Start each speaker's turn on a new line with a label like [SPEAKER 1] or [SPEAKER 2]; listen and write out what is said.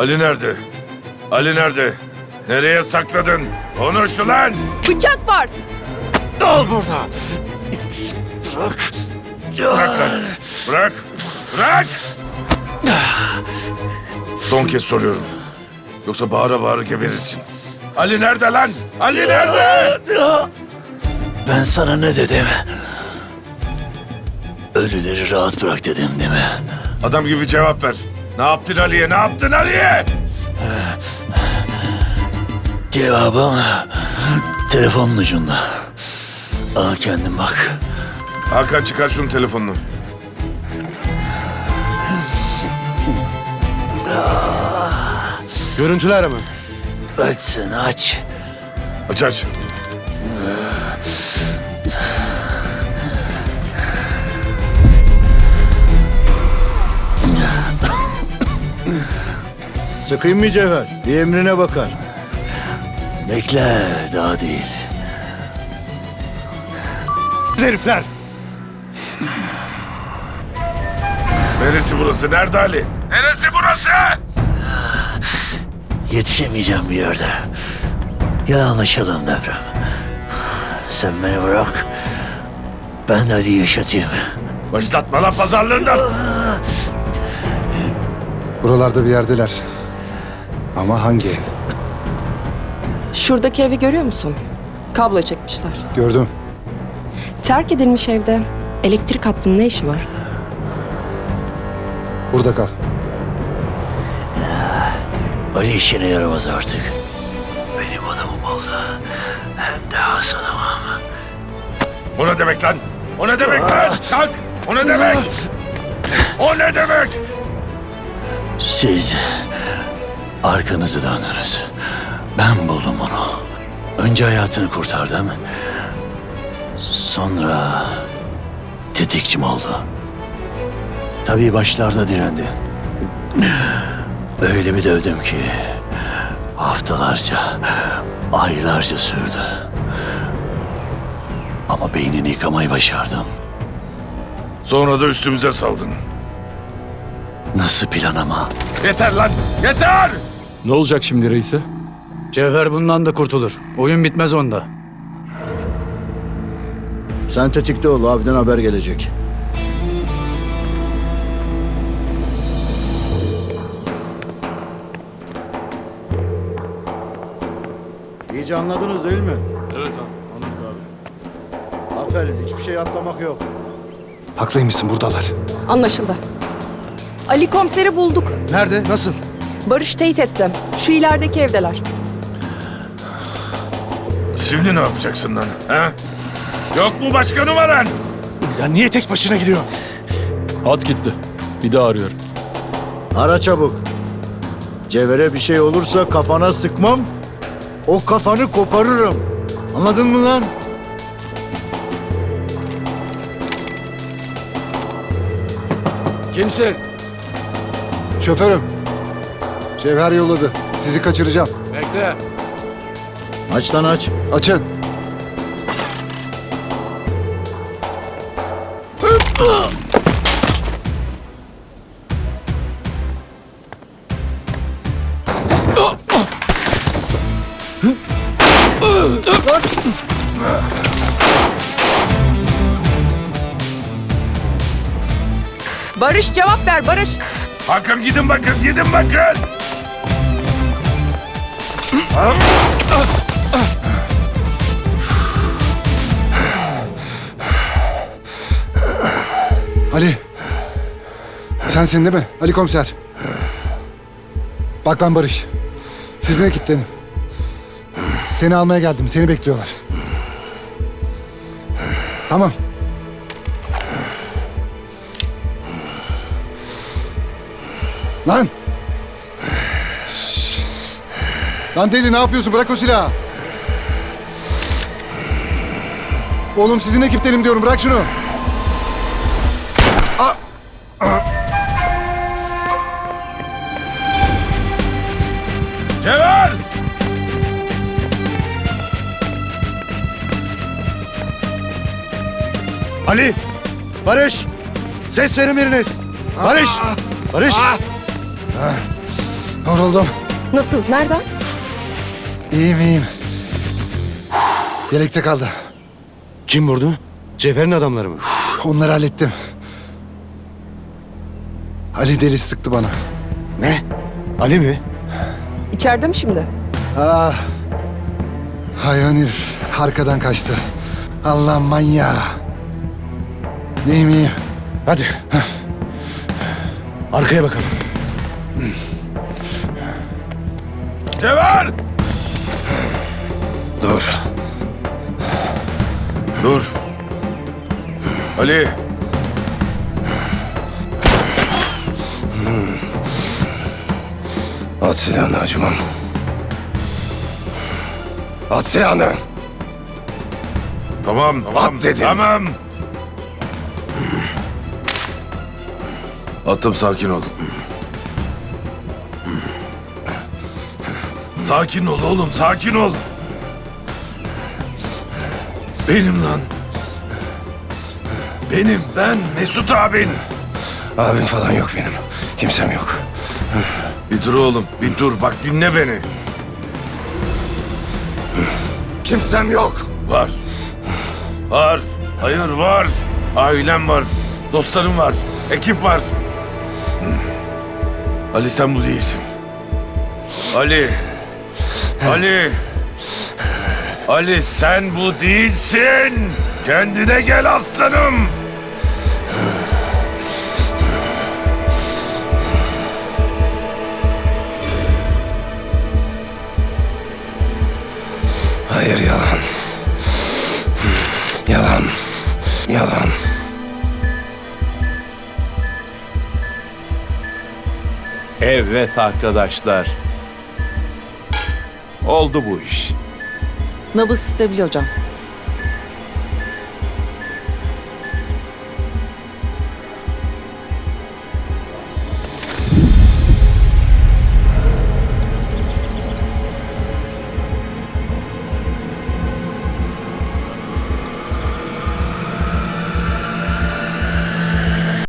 [SPEAKER 1] Ali nerede? Ali nerede? Nereye sakladın? Konuş ulan!
[SPEAKER 2] Bıçak var.
[SPEAKER 3] Al burada. Bırak.
[SPEAKER 1] Bırak lan! Bırak! Bırak! Son kez soruyorum. Yoksa bağıra bağıra geberirsin. Ali nerede lan? Ali nerede?
[SPEAKER 3] Ben sana ne dedim? Ölüleri rahat bırak dedim değil mi?
[SPEAKER 1] Adam gibi cevap ver. Ne yaptın Ali'ye? Ne yaptın Ali'ye?
[SPEAKER 3] Cevabım telefonun ucunda. Al kendin bak.
[SPEAKER 1] Hakan çıkar şunun telefonunu.
[SPEAKER 4] Görüntülü arama.
[SPEAKER 3] Açsın aç.
[SPEAKER 1] Aç aç.
[SPEAKER 4] Sıkayım mı Cevher? Bir emrine bakar.
[SPEAKER 3] Bekle daha değil.
[SPEAKER 4] Herifler!
[SPEAKER 1] Neresi burası? Nerede Ali? Neresi burası?
[SPEAKER 3] Yetişemeyeceğim bir yerde. Gel anlaşalım deprem. Sen beni bırak. Ben de Ali'yi yaşatayım.
[SPEAKER 1] Başlatma lan pazarlığından.
[SPEAKER 5] Buralarda bir yerdeler. Ama hangi ev?
[SPEAKER 2] Şuradaki evi görüyor musun? Kablo çekmişler.
[SPEAKER 5] Gördüm.
[SPEAKER 2] Terk edilmiş evde elektrik hattının ne işi var?
[SPEAKER 5] Burada kal.
[SPEAKER 3] Ali işine yaramaz artık. Benim adamım oldu. Hem de has adamım.
[SPEAKER 1] O ne demek lan? O ne demek lan? Kalk! O ne demek? O ne demek?
[SPEAKER 3] Siz arkanızı dönünüz. Ben buldum onu. Önce hayatını kurtardım. Sonra tetikçim oldu. Tabii başlarda direndi. Öyle bir dövdüm ki haftalarca, aylarca sürdü. Ama beynini yıkamayı başardım.
[SPEAKER 1] Sonra da üstümüze saldın.
[SPEAKER 3] Nasıl plan ama?
[SPEAKER 1] Yeter lan! Yeter!
[SPEAKER 6] Ne olacak şimdi reise?
[SPEAKER 7] Cevher bundan da kurtulur. Oyun bitmez onda.
[SPEAKER 4] Sen tetikte ol abiden haber gelecek. İyice anladınız değil mi?
[SPEAKER 6] Evet abi.
[SPEAKER 4] Anladık abi. Aferin hiçbir şey atlamak yok.
[SPEAKER 5] Haklıymışsın buradalar.
[SPEAKER 2] Anlaşıldı. Ali komiseri bulduk.
[SPEAKER 5] Nerede? Nasıl?
[SPEAKER 2] Barış teyit etti. Şu ilerideki evdeler.
[SPEAKER 1] Şimdi ne yapacaksın lan? Ha? Yok mu başka numaran?
[SPEAKER 5] Ya niye tek başına gidiyor?
[SPEAKER 6] At gitti. Bir daha arıyorum.
[SPEAKER 4] Ara çabuk. Cevher'e bir şey olursa kafana sıkmam. O kafanı koparırım. Anladın mı lan? Kimsin?
[SPEAKER 5] Şoförüm. Cevher yolladı. Sizi kaçıracağım.
[SPEAKER 4] Bekle. Aç lan aç.
[SPEAKER 5] Açın.
[SPEAKER 2] Barış cevap ver Barış.
[SPEAKER 1] Hakan gidin bakın, gidin bakın!
[SPEAKER 5] Ali. Sensin değil mi? Ali komiser. Bak ben Barış. Sizin ekiptenim. Seni almaya geldim. Seni bekliyorlar. Tamam. Lan! Lan deli ne yapıyorsun? Bırak o silahı. Oğlum sizin ekiptenim diyorum. Bırak şunu.
[SPEAKER 1] Cevher!
[SPEAKER 4] Ali! Barış! Ses verin biriniz! Barış! Barış!
[SPEAKER 5] Vuruldum.
[SPEAKER 2] Nasıl? Nereden?
[SPEAKER 5] İyiyim iyiyim. Yelekte kaldı.
[SPEAKER 8] Kim vurdu? Cevher'in adamları mı?
[SPEAKER 5] Onları hallettim. Ali deli sıktı bana.
[SPEAKER 8] Ne? Ali mi?
[SPEAKER 2] İçeride mi şimdi?
[SPEAKER 5] Ah. Hayvan herif arkadan kaçtı. Allah manyağı. İyiyim iyiyim.
[SPEAKER 8] Hadi. Arkaya bakalım.
[SPEAKER 1] Cevher!
[SPEAKER 8] Dur.
[SPEAKER 1] Dur. Ali.
[SPEAKER 8] At silahını acımam. At silahını.
[SPEAKER 1] Tamam, tamam.
[SPEAKER 8] At dedim.
[SPEAKER 1] Tamam. Attım sakin ol. Sakin ol oğlum, sakin ol. Benim lan. Benim, ben Mesut abin.
[SPEAKER 8] Abim falan yok benim. Kimsem yok.
[SPEAKER 1] Bir dur oğlum, bir dur. Bak dinle beni.
[SPEAKER 8] Kimsem yok.
[SPEAKER 1] Var. Var. Hayır var. Ailem var. Dostlarım var. Ekip var. Ali sen bu değilsin. Ali. Ali. Ali sen bu değilsin. Kendine gel aslanım.
[SPEAKER 8] Hayır yalan. Yalan. Yalan.
[SPEAKER 9] Evet arkadaşlar. Oldu bu iş.
[SPEAKER 10] Nabız stabil hocam.